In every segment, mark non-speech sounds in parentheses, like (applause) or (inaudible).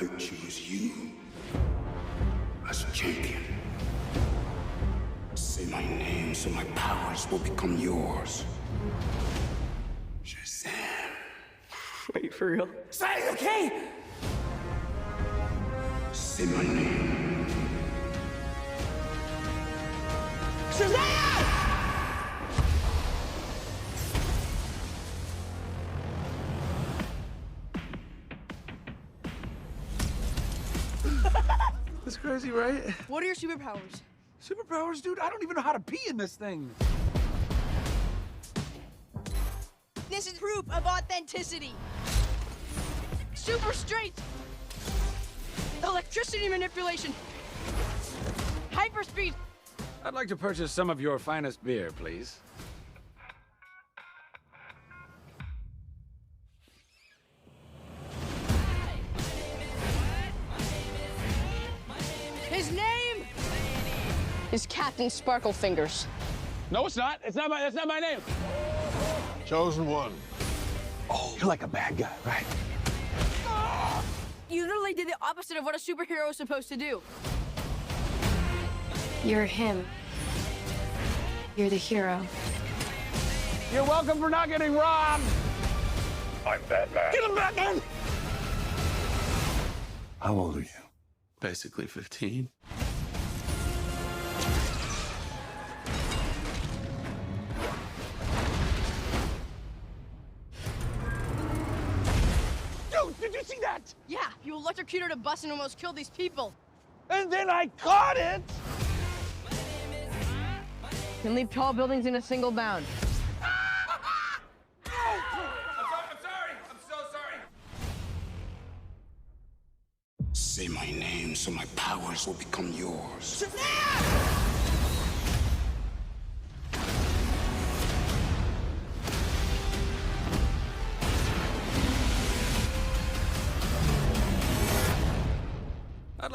I choose you as champion. Say my name so my powers will become yours. Shazam. Wait, for real? Say it, okay? Say my name. That's crazy, right? What are your superpowers? Superpowers, dude. I don't even know how to pee in this thing. This is proof of authenticity. Super strength. Electricity manipulation. Hyperspeed. I'd like to purchase some of your finest beer, please. Is Captain Sparkle Fingers. No, it's not. It's not my. That's not my name. Chosen one. Oh, you're like a bad guy, right? You literally did the opposite of what a superhero is supposed to do. You're him. You're the hero. You're welcome for not getting robbed. I'm Batman. Get him, Batman. How old are you? Basically 15. See that? Yeah, you electrocuted a bus and almost killed these people. And then I caught it. Can leave tall buildings in a single bound. Say my name so my powers will become yours.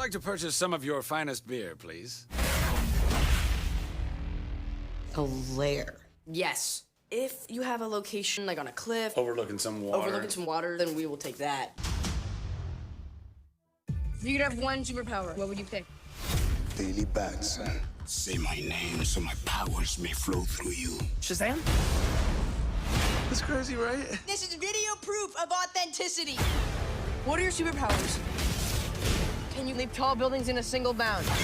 Like to purchase some of your finest beer, please. a lair. Yes. If you have a location like on a cliff, Overlooking some water. overlooking some water, then we will take that. If you could have one superpower, what would you pick? Daily Batson. Eh? Say my name so my powers may flow through you. Shazam. That's crazy, right? This is video proof of authenticity. What are your superpowers? Can you leave tall buildings in a single bound? (laughs)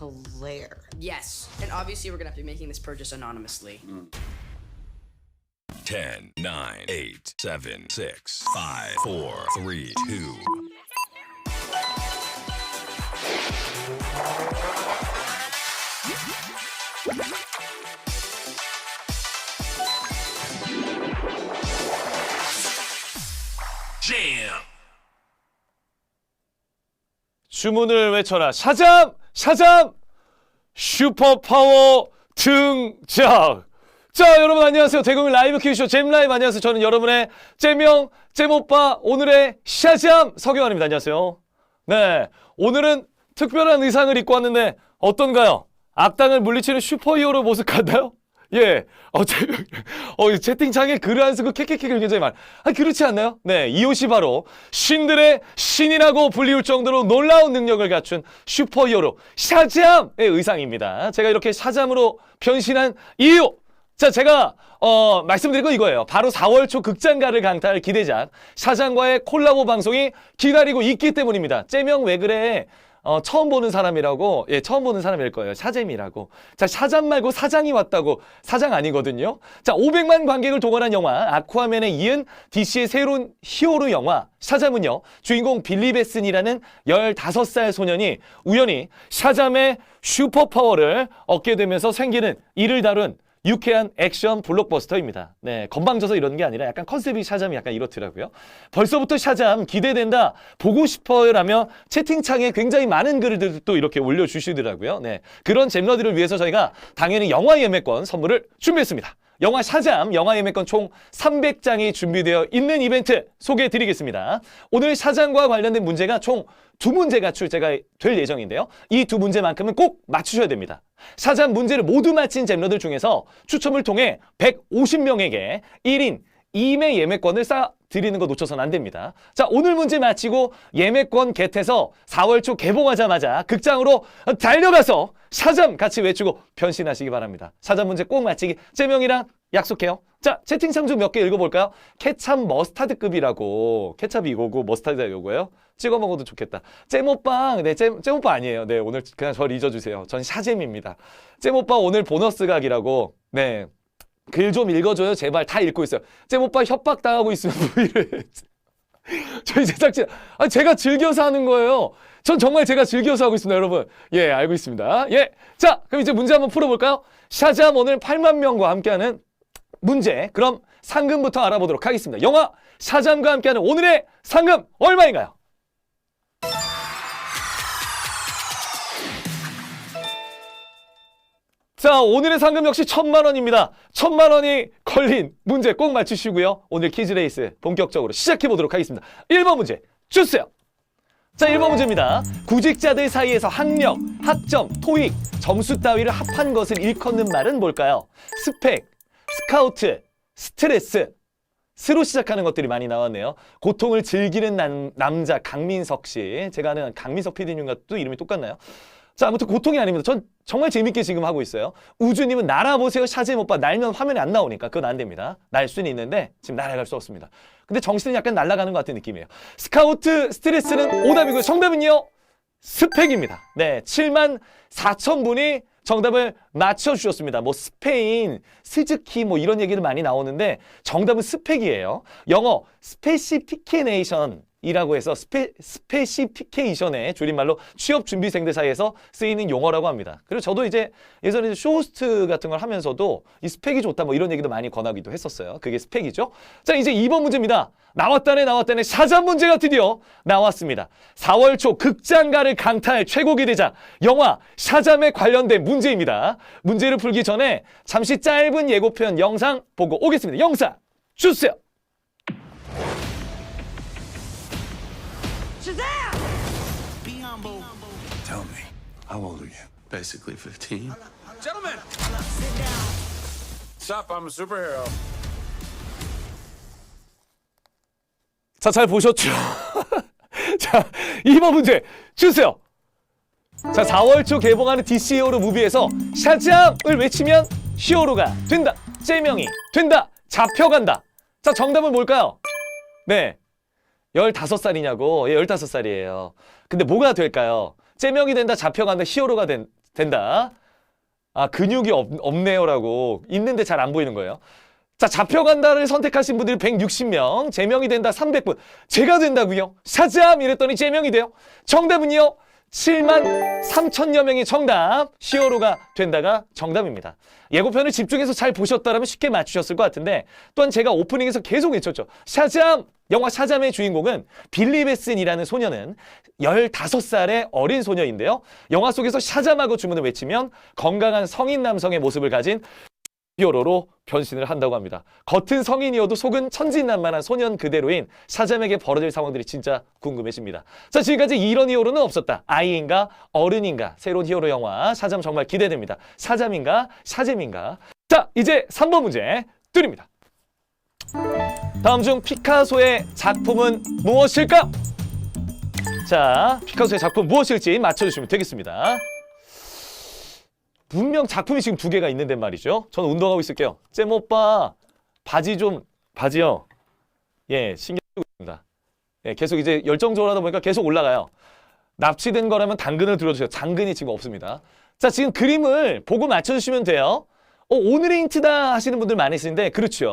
A lair. Yes. And obviously, we're gonna have to be making this purchase anonymously. Hmm. 10, 9, 8, 7, 6, 5, 4, 3, 2. 주문을 외쳐라. 샤잠! 샤잠! 슈퍼파워 등장! 자, 여러분 안녕하세요. 대국민 라이브 퀴즈쇼 잼라이브 안녕하세요. 저는 여러분의 잼형, 잼오빠, 오늘의 샤잠 서경환입니다. 안녕하세요. 네. 오늘은 특별한 의상을 입고 왔는데 어떤가요? 악당을 물리치는 슈퍼히어로 모습 같나요? 예. 어, 제, (laughs) 어, 채팅창에 글을 안 쓰고 캐캐캐를 굉장히 많아. 아, 그렇지 않나요? 네. 이 옷이 바로 신들의 신이라고 불리울 정도로 놀라운 능력을 갖춘 슈퍼 히어로 샤잠의 의상입니다. 제가 이렇게 샤잠으로 변신한 이유! 자, 제가 어, 말씀드린 건 이거예요. 바로 4월 초 극장가를 강타할 기대작 샤잠과의 콜라보 방송이 기다리고 있기 때문입니다. 째명 왜 그래? 어, 처음 보는 사람이라고, 예, 처음 보는 사람일 거예요. 샤잼이라고. 자, 샤잠 말고 사장이 왔다고. 사장 아니거든요. 자, 500만 관객을 동원한 영화, 아쿠아맨에 이은 DC의 새로운 히어로 영화, 샤잠은요, 주인공 빌리 베슨이라는 15살 소년이 우연히 샤잠의 슈퍼파워를 얻게 되면서 생기는 이를 다룬 유쾌한 액션 블록버스터입니다. 네, 건방져서 이런 게 아니라 약간 컨셉이 샤잠이 약간 이렇더라고요. 벌써부터 샤잠 기대된다, 보고 싶어요라며 채팅창에 굉장히 많은 글들도 이렇게 올려주시더라고요. 네, 그런 잼러들을 위해서 저희가 당연히 영화 예매권 선물을 준비했습니다. 영화 샤잠 영화 예매권 총 300장이 준비되어 있는 이벤트 소개해 드리겠습니다. 오늘 샤잠과 관련된 문제가 총 두 문제가 출제가 될 예정인데요. 이 두 문제만큼은 꼭 맞추셔야 됩니다. 샤잠 문제를 모두 맞힌 잼러들 중에서 추첨을 통해 150명에게 1인 2매 예매권을 쌓 드리는 거 놓쳐서는 안 됩니다. 자, 오늘 문제 마치고 예매권 겟해서 4월 초 개봉하자마자 극장으로 달려가서 샤잠 같이 외치고 변신하시기 바랍니다. 샤잠 문제 꼭 맞히기 제명이랑 약속해요. 자, 채팅창 좀 몇 개 읽어볼까요? 케찹 머스타드급이라고. 케찹이 이거고 머스타드가 이거고요. 찍어 먹어도 좋겠다. 잼오빵, 네, 잼, 잼오빠 아니에요. 네, 오늘 그냥 저를 잊어주세요. 전 샤잼입니다. 잼오빠 오늘 보너스 각이라고. 네, 글 좀 읽어줘요. 제발 다 읽고 있어요. 잼오빠 협박당하고 있으면 V를. 저희 제작진, 아, 제가 즐겨서 하는 거예요. 전 정말 제가 즐겨서 하고 있습니다, 여러분. 예, 알고 있습니다. 예. 자, 그럼 이제 문제 한번 풀어볼까요? 샤잠 오늘 8만 명과 함께하는 문제. 그럼 상금부터 알아보도록 하겠습니다. 영화 샤잠과 함께하는 오늘의 상금 얼마인가요? 자, 오늘의 상금 역시 천만 원입니다. 천만 원이 걸린 문제 꼭 맞추시고요. 오늘 퀴즈 레이스 본격적으로 시작해 보도록 하겠습니다. 1번 문제 주세요. 자, 1번 문제입니다. 구직자들 사이에서 학력, 학점, 토익, 점수 따위를 합한 것을 일컫는 말은 뭘까요? 스펙, 스카우트, 스트레스. 스로 시작하는 것들이 많이 나왔네요. 고통을 즐기는 남, 남자 강민석 씨. 제가 아는 강민석 PD님과 또 이름이 똑같나요? 자, 아무튼 고통이 아닙니다. 전 정말 재밌게 지금 하고 있어요. 우주님은 날아보세요. 샤잼 오빠 날면 화면에 안 나오니까 그건 안 됩니다. 날 수는 있는데 지금 날아갈 수 없습니다. 근데 정신은 약간 날아가는 것 같은 느낌이에요. 스카우트 스트레스는 오답이고요. 정답은요. 스펙입니다. 네, 7만 4천 분이 정답을 맞춰주셨습니다. 뭐 스페인, 스즈키 뭐 이런 얘기들 많이 나오는데 정답은 스펙이에요. 영어 스페시피케네이션 이라고 해서 스페, 스페시피케이션의 줄임말로 취업 준비생들 사이에서 쓰이는 용어라고 합니다. 그리고 저도 이제 예전에 쇼호스트 같은 걸 하면서도 이 스펙이 좋다 뭐 이런 얘기도 많이 권하기도 했었어요. 그게 스펙이죠. 자, 이제 2번 문제입니다. 나왔다네 나왔다네 샤잠 문제가 드디어 나왔습니다. 4월 초 극장가를 강타할 최고 기대작 영화 샤잠에 관련된 문제입니다. 문제를 풀기 전에 잠시 짧은 예고편 영상 보고 오겠습니다. 영상 주세요. Tell me, how old are you? Basically 15. Gentlemen! Sup, I'm a superhero. 자, 잘 보셨죠? (laughs) 자, 2번 문제 주세요. 자, 4월 초 개봉하는 DC 히어로 무비에서 샤잠을 외치면 히어로가 된다. 째명이 된다. 잡혀간다. 자, 정답은 뭘까요? 네. 15살이냐고. 예, 15살이에요. 근데 뭐가 될까요? 째명이 된다, 잡혀간다, 히어로가 된, 된다. 아, 근육이 없, 없네요라고. 있는데 잘 안 보이는 거예요. 자, 잡혀간다를 선택하신 분들이 160명, 제명이 된다 300분. 제가 된다고요? 샤잠! 이랬더니 제명이 돼요. 정답은요? 7만 3천여 명이 정답, 히어로가 된다가 정답입니다. 예고편을 집중해서 잘 보셨다면 쉽게 맞추셨을 것 같은데 또한 제가 오프닝에서 계속 외쳤죠. 샤잠! 영화 샤잠의 주인공은 빌리 베슨이라는 소녀는 15살의 어린 소녀인데요. 영화 속에서 샤잠하고 주문을 외치면 건강한 성인 남성의 모습을 가진 히어로로 변신을 한다고 합니다. 겉은 성인이어도 속은 천진난만한 소년 그대로인 샤잠에게 벌어질 상황들이 진짜 궁금해집니다. 자, 지금까지 이런 히어로는 없었다. 아이인가 어른인가 새로운 히어로 영화 샤잠 정말 기대됩니다. 샤잠인가 샤잼인가? 자, 이제 3번 문제 드립니다. 다음 중 피카소의 작품은 무엇일까? 자, 피카소의 작품 무엇일지 맞춰주시면 되겠습니다. 분명 작품이 지금 두 개가 있는데 말이죠. 저는 운동하고 있을게요. 잼 오빠 바지 좀 바지요. 예, 신경 쓰고 있습니다. 예, 계속 이제 열정적으로 하다 보니까 계속 올라가요. 납치된 거라면 당근을 들어주세요. 당근이 지금 없습니다. 자, 지금 그림을 보고 맞춰주시면 돼요. 어, 오늘의 힌트다 하시는 분들 많이 있는데 그렇죠.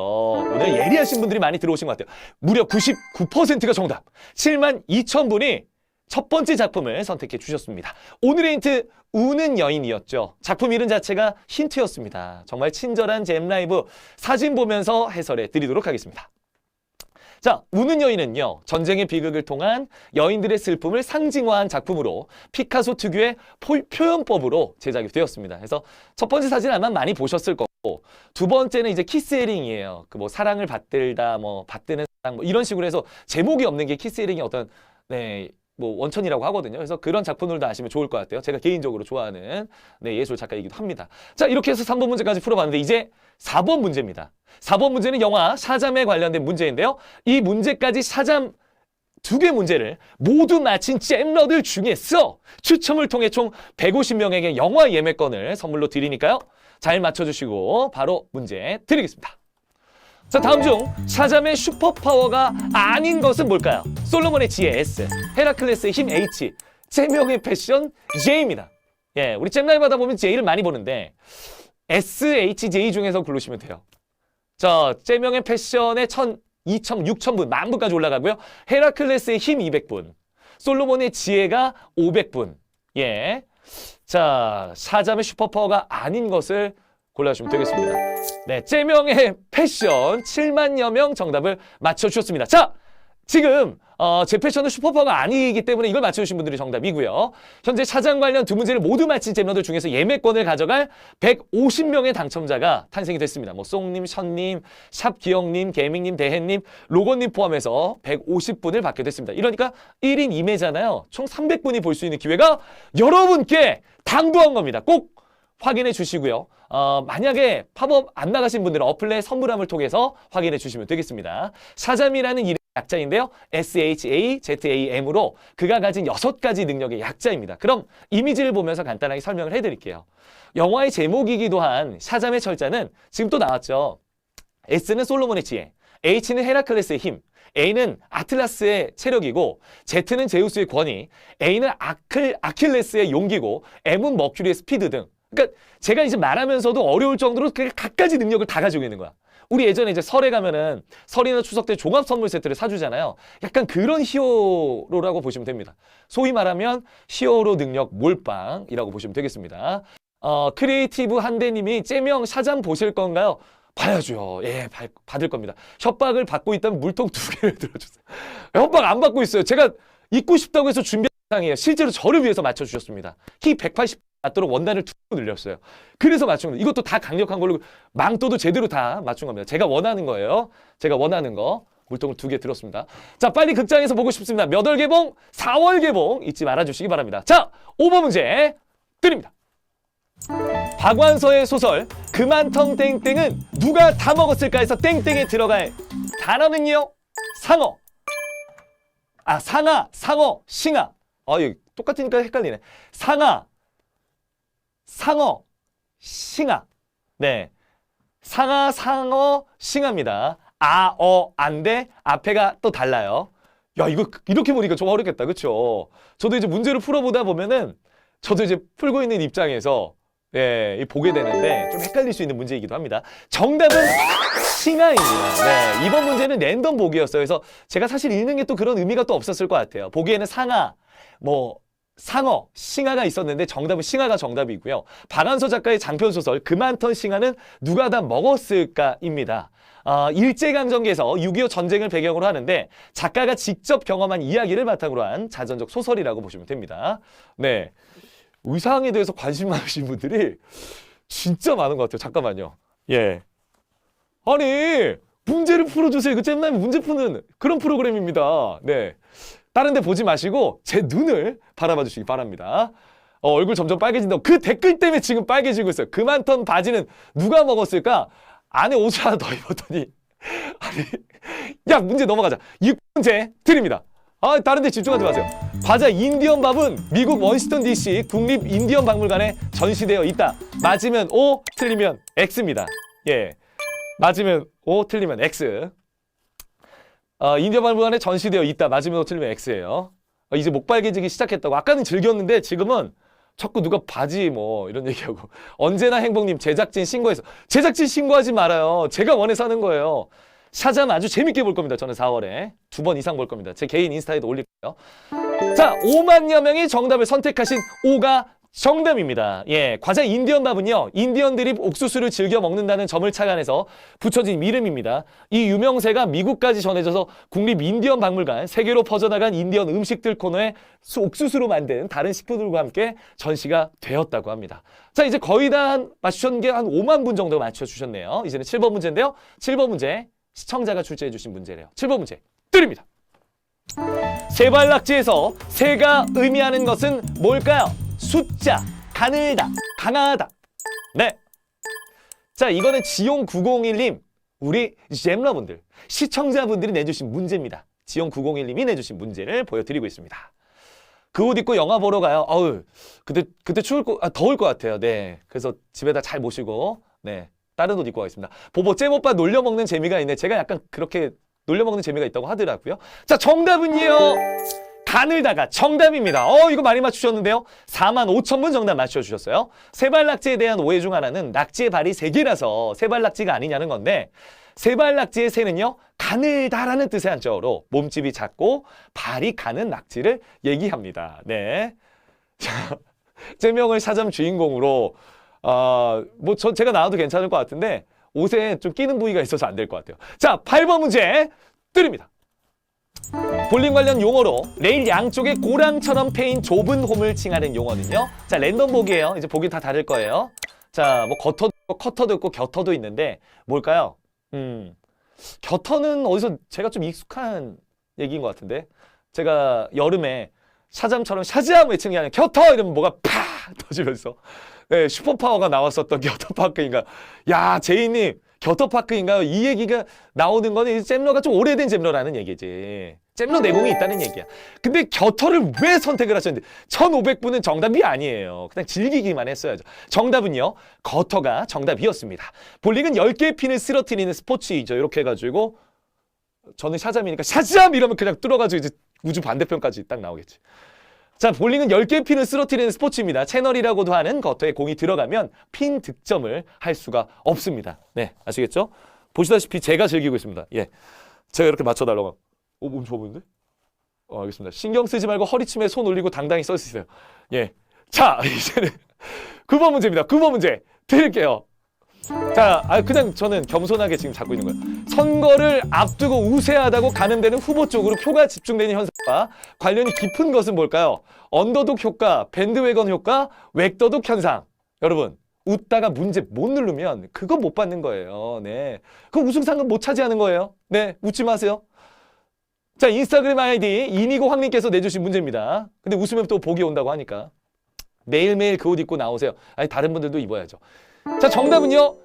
오늘 예리하신 분들이 많이 들어오신 것 같아요. 무려 99%가 정답. 7만 2천 분이 첫 번째 작품을 선택해 주셨습니다. 오늘의 힌트 우는 여인이었죠. 작품 이름 자체가 힌트였습니다. 정말 친절한 잼 라이브 사진 보면서 해설해 드리도록 하겠습니다. 자, 우는 여인은요, 전쟁의 비극을 통한 여인들의 슬픔을 상징화한 작품으로 피카소 특유의 포- 표현법으로 제작이 되었습니다. 그래서 첫 번째 사진 아마 많이 보셨을 거고, 두 번째는 이제 키스에링이에요. 그 뭐 사랑을 받들다, 뭐 받드는 사랑, 뭐 이런 식으로 해서 제목이 없는 게 키스에링의 어떤, 네, 뭐 원천이라고 하거든요. 그래서 그런 작품들도 아시면 좋을 것 같아요. 제가 개인적으로 좋아하는 네, 예술 작가이기도 합니다. 자, 이렇게 해서 3번 문제까지 풀어봤는데 이제 4번 문제입니다. 4번 문제는 영화 샤잠에 관련된 문제인데요. 이 문제까지 샤잠 두 개 문제를 모두 맞힌 잼러들 중에서 추첨을 통해 총 150명에게 영화 예매권을 선물로 드리니까요. 잘 맞춰주시고 바로 문제 드리겠습니다. 자 다음 중 샤잠의 슈퍼파워가 아닌 것은 뭘까요? 솔로몬의 지혜 S, 헤라클레스의 힘 H, 제명의 패션 J입니다. 예, 우리 잼라이브 하다 보면 J를 많이 보는데 S, H, J 중에서 고르시면 돼요. 자, 제명의 패션의 1000, 2000, 6000분, 만분까지 올라가고요. 헤라클레스의 힘 200분, 솔로몬의 지혜가 500분. 예. 자, 샤잠의 슈퍼파워가 아닌 것을 골라주시면 되겠습니다. 네, 제명의 패션 7만여 명 정답을 맞춰주셨습니다. 자, 지금 어, 제 패션은 슈퍼파워가 아니기 때문에 이걸 맞춰주신 분들이 정답이고요. 현재 차장 관련 두 문제를 모두 맞힌 잼러들 중에서 예매권을 가져갈 150명의 당첨자가 탄생이 됐습니다. 뭐 송님, 션님, 샵기영님, 개밍님, 대hen님, 로건님 포함해서 150분을 받게 됐습니다. 이러니까 1인 2매잖아요. 총 300분이 볼 수 있는 기회가 여러분께 당도한 겁니다. 꼭 확인해 주시고요. 어, 만약에 팝업 안 나가신 분들은 어플의 선물함을 통해서 확인해 주시면 되겠습니다. 샤잠이라는 이름 약자인데요. SHAZAM으로 그가 가진 여섯 가지 능력의 약자입니다. 그럼 이미지를 보면서 간단하게 설명을 해드릴게요. 영화의 제목이기도 한 샤잠의 철자는 지금 또 나왔죠. S는 솔로몬의 지혜, H는 헤라클레스의 힘, A는 아틀라스의 체력이고 Z는 제우스의 권위, A는 아클, 아킬레스의 용기고 M은 머큐리의 스피드 등. 그러니까 제가 이제 말하면서도 어려울 정도로 그 각가지 능력을 다 가지고 있는 거야. 우리 예전에 이제 설에 가면은 설이나 추석 때 종합 선물 세트를 사주잖아요. 약간 그런 히어로라고 보시면 됩니다. 소위 말하면 히어로 능력 몰빵이라고 보시면 되겠습니다. 어, 크리에이티브 한대님이 째명 샤잠 보실 건가요? 봐야죠. 예, 받- 받을 겁니다. 협박을 받고 있다면 물통 두 개를 (laughs) 들어주세요. 협박 안 받고 있어요. 제가 입고 싶다고 해서 준비한 상이에요. 실제로 저를 위해서 맞춰주셨습니다. 키 180 맞도록 원단을 두 번 늘렸어요. 그래서 맞춘 겁니다. 이것도 다 강력한 걸로 망토도 제대로 다 맞춘 겁니다. 제가 원하는 거예요. 제가 원하는 거. 물통을 두 개 들었습니다. 자, 빨리 극장에서 보고 싶습니다. 몇 월 개봉? 4월 개봉 잊지 말아주시기 바랍니다. 자, 5번 문제 드립니다. 박완서의 소설 그만텅 땡땡은 누가 다 먹었을까 해서 땡땡에 들어갈 단어는요? 상어. 아, 상아, 상어, 싱아. 아, 이거 똑같으니까 헷갈리네. 상아, 상어, 싱아. 네. 상아, 상어, 싱아입니다. 아, 어, 안데 앞에가 또 달라요. 야, 이거 이렇게 보니까 좀 어렵겠다. 그쵸? 저도 이제 문제를 풀어보다 보면은 저도 이제 풀고 있는 입장에서 예, 이 보게 되는데 좀 헷갈릴 수 있는 문제이기도 합니다. 정답은 싱아입니다. 네, 이번 문제는 랜덤 보기였어요. 그래서 제가 사실 읽는 게 또 그런 의미가 또 없었을 것 같아요. 보기에는 상아, 뭐 상어, 싱아가 있었는데 정답은 싱아가 정답이고요. 박한서 작가의 장편 소설 그만턴 싱아는 누가 다 먹었을까입니다. 어, 일제강점기에서 6.25 전쟁을 배경으로 하는데 작가가 직접 경험한 이야기를 바탕으로 한 자전적 소설이라고 보시면 됩니다. 네. 의상에 대해서 관심 많으신 분들이 진짜 많은 것 같아요. 잠깐만요. 예. 아니, 문제를 풀어주세요. 그 잼나이 문제 푸는 그런 프로그램입니다. 네. 다른 데 보지 마시고 제 눈을 바라봐 주시기 바랍니다. 어, 얼굴 점점 빨개진다고 그 댓글 때문에 지금 빨개지고 있어요. 그만턴 바지는 누가 먹었을까? 안에 옷을 하나 더 입었더니 (laughs) 아니 야 문제 넘어가자. 6문제 드립니다. 아 다른 데 집중하지 마세요. 과자 인디언 밥은 미국 워싱턴 DC 국립 인디언 박물관에 전시되어 있다. 맞으면 O, 틀리면 X입니다. 예. 맞으면 O, 틀리면 X. 어, 인디언 박물관에 전시되어 있다. 맞으면 틀리면 X예요. 어, 이제 목 빨개지기 시작했다고. 아까는 즐겼는데 지금은 자꾸 누가 바지 뭐 이런 얘기하고 (laughs) 언제나 행복님 제작진 신고해서 제작진 신고하지 말아요. 제가 원해서 하는 거예요. 샤잠 아주 재밌게 볼 겁니다. 저는 4월에 두 번 이상 볼 겁니다. 제 개인 인스타에도 올릴 거예요. 자, 5만여 명이 정답을 선택하신 O가 정답입니다. 예, 과자 인디언 밥은요, 인디언들이 옥수수를 즐겨 먹는다는 점을 착안해서 붙여진 이름입니다. 이 유명세가 미국까지 전해져서 국립 인디언 박물관, 세계로 퍼져나간 인디언 음식들 코너에 수- 옥수수로 만든 다른 식품들과 함께 전시가 되었다고 합니다. 자, 이제 거의 다 한- 맞추신 게한 5만 분 정도 맞춰주셨네요. 이제는 7번 문제인데요. 7번 문제, 시청자가 출제해 주신 문제래요. 7번 문제, 드립니다. 세발낙지에서 새가 의미하는 것은 뭘까요? 숫자, 가늘다, 강하다. 네. 자, 이거는 지용901님, 우리 잼러분들, 시청자분들이 내주신 문제입니다. 지용901님이 내주신 문제를 보여드리고 있습니다. 그 옷 입고 영화 보러 가요. 어우, 그때, 그때 추울 거, 아, 더울 것 같아요. 네. 그래서 집에다 잘 모시고, 네. 다른 옷 입고 가겠습니다. 보보 잼오빠 놀려먹는 재미가 있네. 제가 약간 그렇게 놀려먹는 재미가 있다고 하더라고요. 자, 정답은요. 가늘다가 정답입니다. 어, 이거 많이 맞추셨는데요. 4만 5천 분 정답 맞춰주셨어요. 세발낙지에 대한 오해 중 하나는 낙지의 발이 세 개라서 세발낙지가 아니냐는 건데 세발낙지의 새는요. 가늘다라는 뜻의 한자어로 몸집이 작고 발이 가는 낙지를 얘기합니다. 네. (laughs) 자, 제명을 사점 주인공으로 아, 뭐, 저, 제가 나와도 괜찮을 것 같은데, 옷에 좀 끼는 부위가 있어서 안 될 것 같아요. 자, 8번 문제 드립니다. 볼링 관련 용어로 레일 양쪽에 고랑처럼 패인 좁은 홈을 칭하는 용어는요. 자, 랜덤 보기예요. 이제 보기 다 다를 거예요. 자, 뭐 겉터도 있고 커터도 있고 곁터도 있는데 뭘까요? 음, 곁터는 어디서 제가 좀 익숙한 얘기인 것 같은데 제가 여름에 샤잠처럼 샤잠 외칭이 아니라 곁터 이러면 뭐가 팍 터지면서 네, 슈퍼파워가 나왔었던 (laughs) 곁터 파크인가 야 제이님 곁터파크인가요? 이 얘기가 나오는 거는 잼러가 좀 오래된 잼러라는 얘기지. 잼러 내공이 있다는 얘기야. 근데 곁터를 왜 선택을 하셨는데 1500분은 정답이 아니에요. 그냥 즐기기만 했어야죠. 정답은요. 겉터가 정답이었습니다. 볼링은 10개의 핀을 쓰러뜨리는 스포츠이죠. 이렇게 해가지고 저는 샤잠이니까 샤잠! 이러면 그냥 뚫어가지고 이제 우주 반대편까지 딱 나오겠지. 자, 볼링은 10개의 핀을 쓰러뜨리는 스포츠입니다. 채널이라고도 하는 겉에 공이 들어가면 핀 득점을 할 수가 없습니다. 네, 아시겠죠? 보시다시피 제가 즐기고 있습니다. 예. 제가 이렇게 맞춰달라고. 오, 몸 좋아 보이는데? 어, 알겠습니다. 신경 쓰지 말고 허리춤에 손 올리고 당당히 써주세요. 예. 자, (laughs) 이제는 9번 문제입니다. 9번 문제 드릴게요. 자, 아, 그냥 저는 겸손하게 지금 잡고 있는 거예요. 선거를 앞두고 우세하다고 가늠되는 후보 쪽으로 표가 집중되는 현상과 관련이 깊은 것은 뭘까요? 언더독 효과, 밴드웨건 효과, 웩더독 현상. 여러분, 웃다가 문제 못 누르면 그거 못 받는 거예요. 네. 그 우승상은 못 차지하는 거예요. 네, 웃지 마세요. 자, 인스타그램 아이디 이니고 황님께서 내주신 문제입니다. 근데 웃으면 또 복이 온다고 하니까. 매일매일 그 옷 입고 나오세요. 아니, 다른 분들도 입어야죠. 자, 정답은요.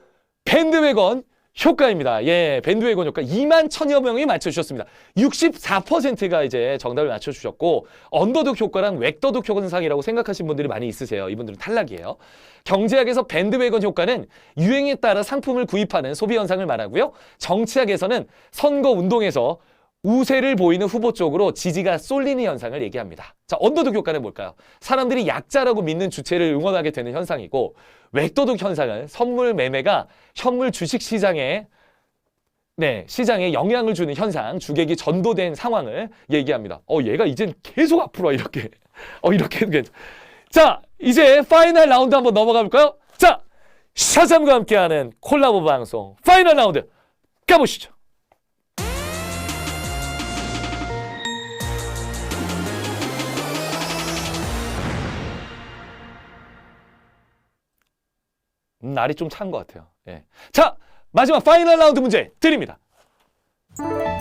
밴드웨건 효과입니다. 예, 밴드웨건 효과 2만 천여 명이 맞춰주셨습니다. 64%가 이제 정답을 맞춰주셨고 언더독 효과랑 웩더독 현상이라고 생각하신 분들이 많이 있으세요. 이분들은 탈락이에요. 경제학에서 밴드웨건 효과는 유행에 따라 상품을 구입하는 소비 현상을 말하고요. 정치학에서는 선거 운동에서 우세를 보이는 후보 쪽으로 지지가 쏠리는 현상을 얘기합니다. 자, 언더독 효과는 뭘까요? 사람들이 약자라고 믿는 주체를 응원하게 되는 현상이고 웩도독 현상은 선물 매매가 현물 주식 시장에 네, 시장에 영향을 주는 현상, 주객이 전도된 상황을 얘기합니다. 어, 얘가 이젠 계속 앞으로 와, 이렇게. 어, 이렇게. 자, 이제 파이널 라운드 한번 넘어가 볼까요? 자, 샤잠과 함께하는 콜라보 방송 파이널 라운드 가보시죠. 날이 좀 찬 것 같아요. 예. 자, 마지막 파이널 라운드 문제 드립니다.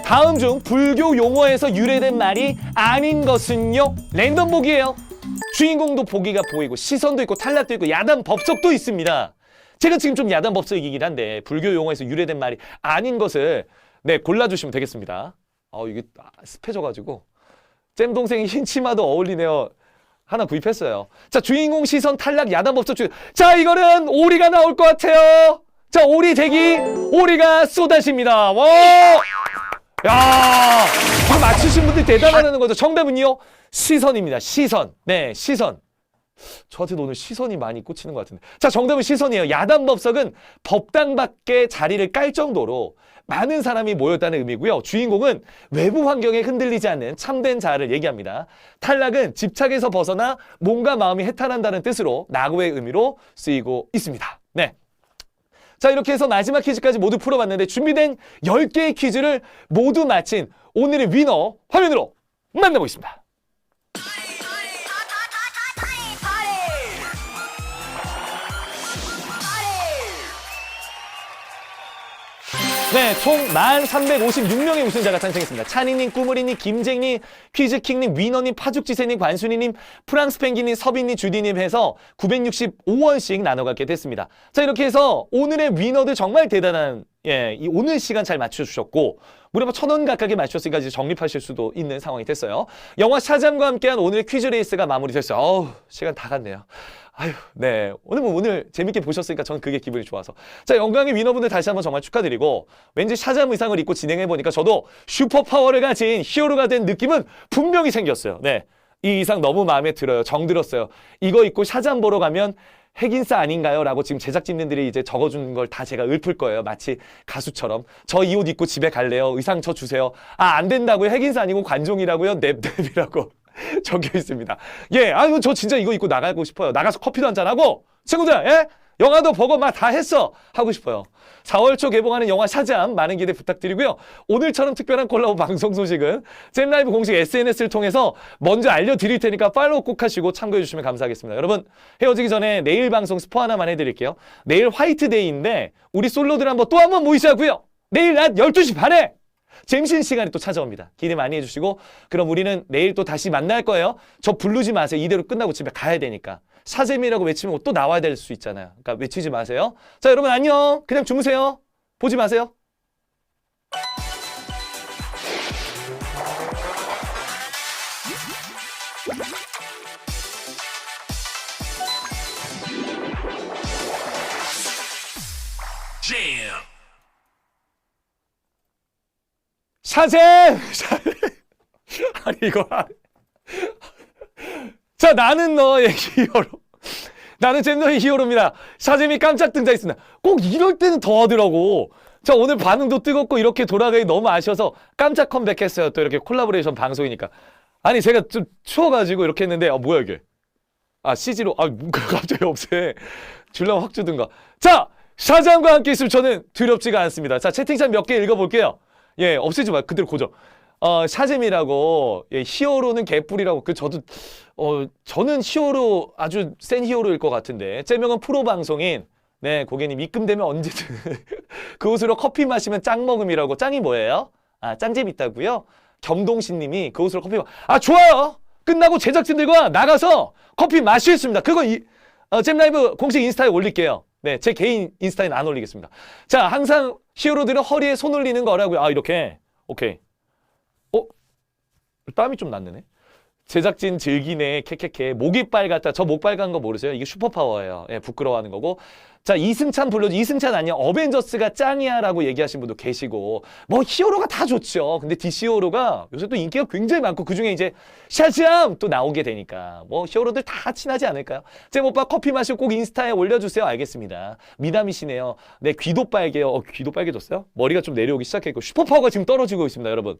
다음 중 불교 용어에서 유래된 말이 아닌 것은요? 랜덤 보기예요. 주인공도 보기가 보이고 시선도 있고 탈락도 있고 야단 법석도 있습니다. 제가 지금 좀 야단 법석이긴 한데 불교 용어에서 유래된 말이 아닌 것을 네 골라주시면 되겠습니다. 어 이게 아, 습해져가지고 잼 동생이 흰 치마도 어울리네요. 하나 구입했어요. 자, 주인공 시선 탈락 야단 법석 중. 자, 이거는 오리가 나올 것 같아요. 자, 오리 대기. 오리가 쏟아집니다. 와! 야! 이거 맞추신 분들 대단하다는 거죠. 정답은요? 시선입니다. 시선. 네, 시선. 저한테도 오늘 시선이 많이 꽂히는 것 같은데. 자, 정답은 시선이에요. 야단 법석은 법당 밖에 자리를 깔 정도로 많은 사람이 모였다는 의미고요. 주인공은 외부 환경에 흔들리지 않는 참된 자아를 얘기합니다. 탈락은 집착에서 벗어나 몸과 마음이 해탈한다는 뜻으로 낙오의 의미로 쓰이고 있습니다. 네. 자, 이렇게 해서 마지막 퀴즈까지 모두 풀어봤는데 준비된 10개의 퀴즈를 모두 마친 오늘의 위너 화면으로 만나보겠습니다. 네, 총 1,356명의 우승자가 탄생했습니다. 찬이님, 꾸물이님, 김쟁님, 퀴즈킹님, 위너님, 파죽지세님, 관순이님, 프랑스 펭귄님, 서빈님, 주디님 해서 965원씩 나눠 갖게 됐습니다. 자, 이렇게 해서 오늘의 위너들 정말 대단한, 예, 이 오늘 시간 잘 맞춰주셨고, 무려 천원 가깝게 맞췄으니까 이제 정립하실 수도 있는 상황이 됐어요. 영화 샤잠과 함께한 오늘의 퀴즈 레이스가 마무리됐어요. 어우, 시간 다 갔네요. 아휴, 네. 오늘 뭐 오늘 재밌게 보셨으니까 저는 그게 기분이 좋아서. 자, 영광의 위너분들 다시 한번 정말 축하드리고, 왠지 샤잠 의상을 입고 진행해 보니까 저도 슈퍼 파워를 가진 히어로가 된 느낌은 분명히 생겼어요. 네. 이 의상 너무 마음에 들어요. 정들었어요. 이거 입고 샤잠 보러 가면 핵인싸 아닌가요? 라고 지금 제작진들이 이제 적어주는 걸다 제가 읊을 거예요. 마치 가수처럼. 저 이 옷 입고 집에 갈래요. 의상 저 주세요. 아, 안 된다고요. 핵인싸 아니고 관종이라고요. 넵넵이라고. (laughs) 적혀 있습니다. 예, 아유, 저 진짜 이거 입고 나가고 싶어요. 나가서 커피도 한잔하고, 친구들, 예? 영화도 보고 막다 했어. 하고 싶어요. 4월 초 개봉하는 영화 샤잠 많은 기대 부탁드리고요. 오늘처럼 특별한 콜라보 방송 소식은 잼라이브 공식 SNS를 통해서 먼저 알려드릴 테니까 팔로우 꼭 하시고 참고해 주시면 감사하겠습니다. 여러분 헤어지기 전에 내일 방송 스포 하나만 해드릴게요. 내일 화이트데이인데 우리 솔로들 한번 또 한번 모이자고요. 내일 낮 12시 반에 잼신 시간이 또 찾아옵니다. 기대 많이 해주시고 그럼 우리는 내일 또 다시 만날 거예요. 저 부르지 마세요. 이대로 끝나고 집에 가야 되니까. 사잼이라고 외치면 또 나와야 될 수 있잖아요. 그러니까 외치지 마세요. 자 여러분 안녕. 그냥 주무세요. 보지 마세요. 샤잼! 아니 이거. 안- 자 나는 너의 히어로. 나는 잼 너의 히어로입니다. 샤잼이 깜짝 등장했습니다. 꼭 이럴 때는 더 하더라고. 자 오늘 반응도 뜨겁고 이렇게 돌아가기 너무 아쉬워서 깜짝 컴백했어요. 또 이렇게 콜라보레이션 방송이니까. 아니 제가 좀 추워가지고 이렇게 했는데 아 뭐야 이게? 아 CG로 아 뭔가 갑자기 없애. 줄라면 확 주든가. 자 샤잠과 함께 있으면 저는 두렵지가 않습니다. 자 채팅창 몇 개 읽어볼게요 예 없애지 마. 그대로 고정. 어 샤잼이라고 예, 히어로는 개뿔이라고. 그 저도 어 저는 히어로 아주 센 히어로일 것 같은데. 제명은 프로 방송인. 네 고객님 입금되면 언제든. (laughs) 그 옷으로 커피 마시면 짱 먹음이라고. 짱이 뭐예요? 아 짱 재밌다고요? 겸동신님이 그 옷으로 커피 마... 아 좋아요! 끝나고 제작진들과 나가서 커피 마시겠습니다. 그거 이 어, 잼라이브 공식 인스타에 올릴게요 네 제 개인 인스타에는 안 올리겠습니다 자 항상 히어로들은 허리에 손 올리는 거라고요 아 이렇게 오케이 어? 땀이 좀 났네. 제작진 즐기네 캐캐캐 목이 빨갛다 저 목 빨간 거 모르세요? 이게 슈퍼파워예요. 예, 부끄러워하는 거고. 자 이승찬 불러줘 이승찬 아니야 어벤져스가 짱이야 라고 얘기하신 분도 계시고 뭐 히어로가 다 좋죠. 근데 DC 히어로가 요새 또 인기가 굉장히 많고 그 중에 이제 샤잠 또 나오게 되니까 뭐 히어로들 다 친하지 않을까요? 제 오빠 커피 마시고 꼭 인스타에 올려주세요. 알겠습니다. 미담이시네요. 네 귀도 빨개요. 어, 귀도 빨개졌어요? 머리가 좀 내려오기 시작했고 슈퍼파워가 지금 떨어지고 있습니다, 여러분.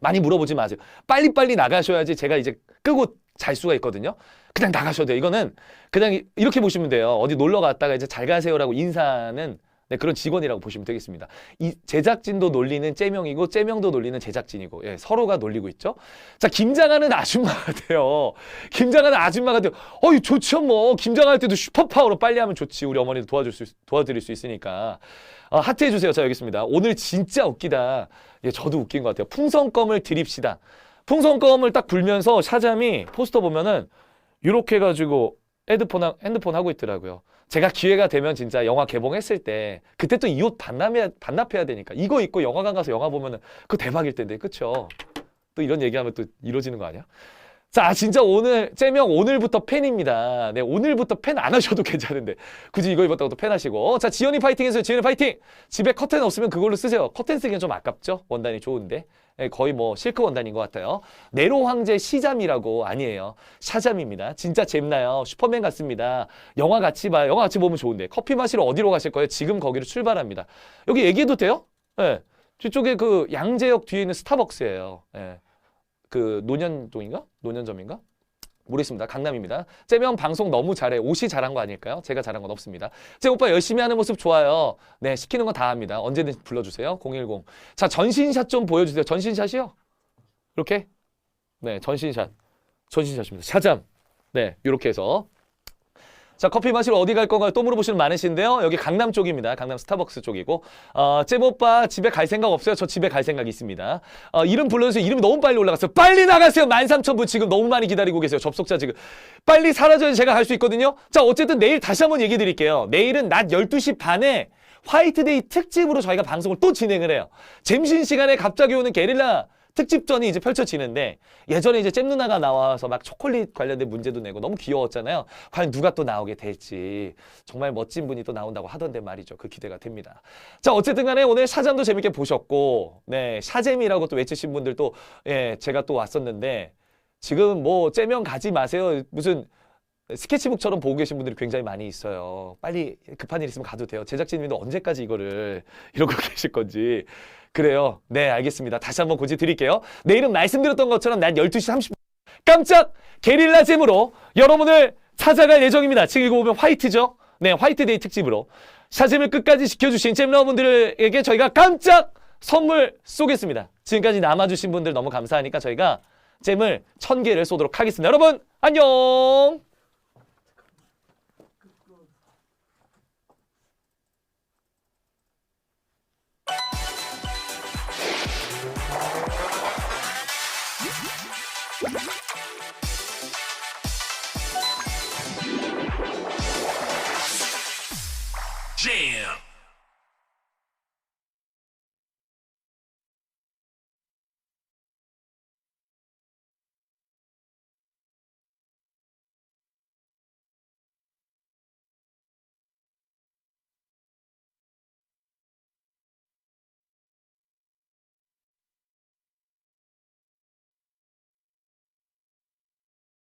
많이 물어보지 마세요. 빨리빨리 나가셔야지 제가 이제 끄고 잘 수가 있거든요. 그냥 나가셔도 돼요. 이거는 그냥 이- 이렇게 보시면 돼요. 어디 놀러 갔다가 이제 잘 가세요라고 인사는 네, 그런 직원이라고 보시면 되겠습니다. 이 제작진도 놀리는 째명이고 째명도 놀리는 제작진이고 예, 서로가 놀리고 있죠. 자 김장하는 아줌마 같아요. (laughs) 김장하는 아줌마 같아요. 어이 좋죠 뭐 김장할 때도 슈퍼파워로 빨리 하면 좋지. 우리 어머니도 도와줄 수 있- 도와드릴 수 있으니까 어, 하트 해주세요. 자 여기 있습니다. 오늘 진짜 웃기다. 예, 저도 웃긴 것 같아요. 풍선껌을 드립시다. 풍선껌을 딱 불면서 샤잠이 포스터 보면은 이렇게 해가지고 헤드폰 하- 핸드폰 하고 있더라고요. 제가 기회가 되면 진짜 영화 개봉했을 때 그때 또 이 옷 반납해야 반납해야 되니까 이거 입고 영화관 가서 영화 보면은 그 대박일 텐데 그쵸? 또 이런 얘기하면 또 이루어지는 거 아니야? 자, 진짜 오늘, 째명 오늘부터 팬입니다. 네, 오늘부터 팬 안 하셔도 괜찮은데. 굳이 이거 입었다고 또 팬 하시고. 자, 지연이 파이팅 해서요. 지연이 파이팅! 집에 커튼 없으면 그걸로 쓰세요. 커튼 쓰기엔 좀 아깝죠? 원단이 좋은데. 네, 거의 뭐 실크 원단인 것 같아요. 네로 황제 시잠이라고 아니에요. 샤잠입니다. 진짜 잼나요. 슈퍼맨 같습니다. 영화 같이 봐요. 영화 같이 보면 좋은데. 커피 마시러 어디로 가실 거예요? 지금 거기로 출발합니다. 여기 얘기해도 돼요? 네. 뒤쪽에 그 양재역 뒤에 있는 스타벅스예요. 예. 그 노년동인가? 노년점인가? 모르겠습니다. 강남입니다. 째명 방송 너무 잘해. 옷이 잘한 거 아닐까요? 제가 잘한 건 없습니다. 제 오빠 열심히 하는 모습 좋아요. 네, 시키는 거다 합니다. 언제든 불러주세요. 010. 자, 전신샷 좀 보여주세요. 전신샷이요? 이렇게? 네, 전신샷. 전신샷입니다. 샤잠. 네, 이렇게 해서. 자, 커피 마시러 어디 갈 건가요? 또 물어보시는 많으신데요. 여기 강남 쪽입니다. 강남 스타벅스 쪽이고. 어, 잼오빠 집에 갈 생각 없어요? 저 집에 갈 생각이 있습니다. 어, 이름 불러주세요. 이름이 너무 빨리 올라갔어요. 빨리 나가세요. 13,000분 지금 너무 많이 기다리고 계세요. 접속자 지금. 빨리 사라져야 제가 갈 수 있거든요. 자, 어쨌든 내일 다시 한번 얘기 드릴게요. 내일은 낮 12시 반에 화이트데이 특집으로 저희가 방송을 또 진행을 해요. 점심 시간에 갑자기 오는 게릴라 특집전이 이제 펼쳐지는데 예전에 이제 잼 누나가 나와서 막 초콜릿 관련된 문제도 내고 너무 귀여웠잖아요. 과연 누가 또 나오게 될지 정말 멋진 분이 또 나온다고 하던데 말이죠. 그 기대가 됩니다. 자 어쨌든 간에 오늘 샤잠도 재밌게 보셨고 네 샤잼이라고 또 외치신 분들도 예 제가 또 왔었는데 지금 뭐 잼형 가지 마세요. 무슨 스케치북처럼 보고 계신 분들이 굉장히 많이 있어요. 빨리 급한 일 있으면 가도 돼요. 제작진님도 언제까지 이거를 (laughs) 이러고 계실 건지. 그래요. 네, 알겠습니다. 다시 한번 고지 드릴게요. 내일은 말씀드렸던 것처럼 낮 12시 30분 깜짝 게릴라 잼으로 여러분을 찾아갈 예정입니다. 지금 이거 보면 화이트죠? 네, 화이트데이 특집으로. 샤잼을 끝까지 지켜주신 잼러분들에게 저희가 깜짝 선물 쏘겠습니다. 지금까지 남아주신 분들 너무 감사하니까 저희가 잼을 천 개를 쏘도록 하겠습니다. 여러분, 안녕!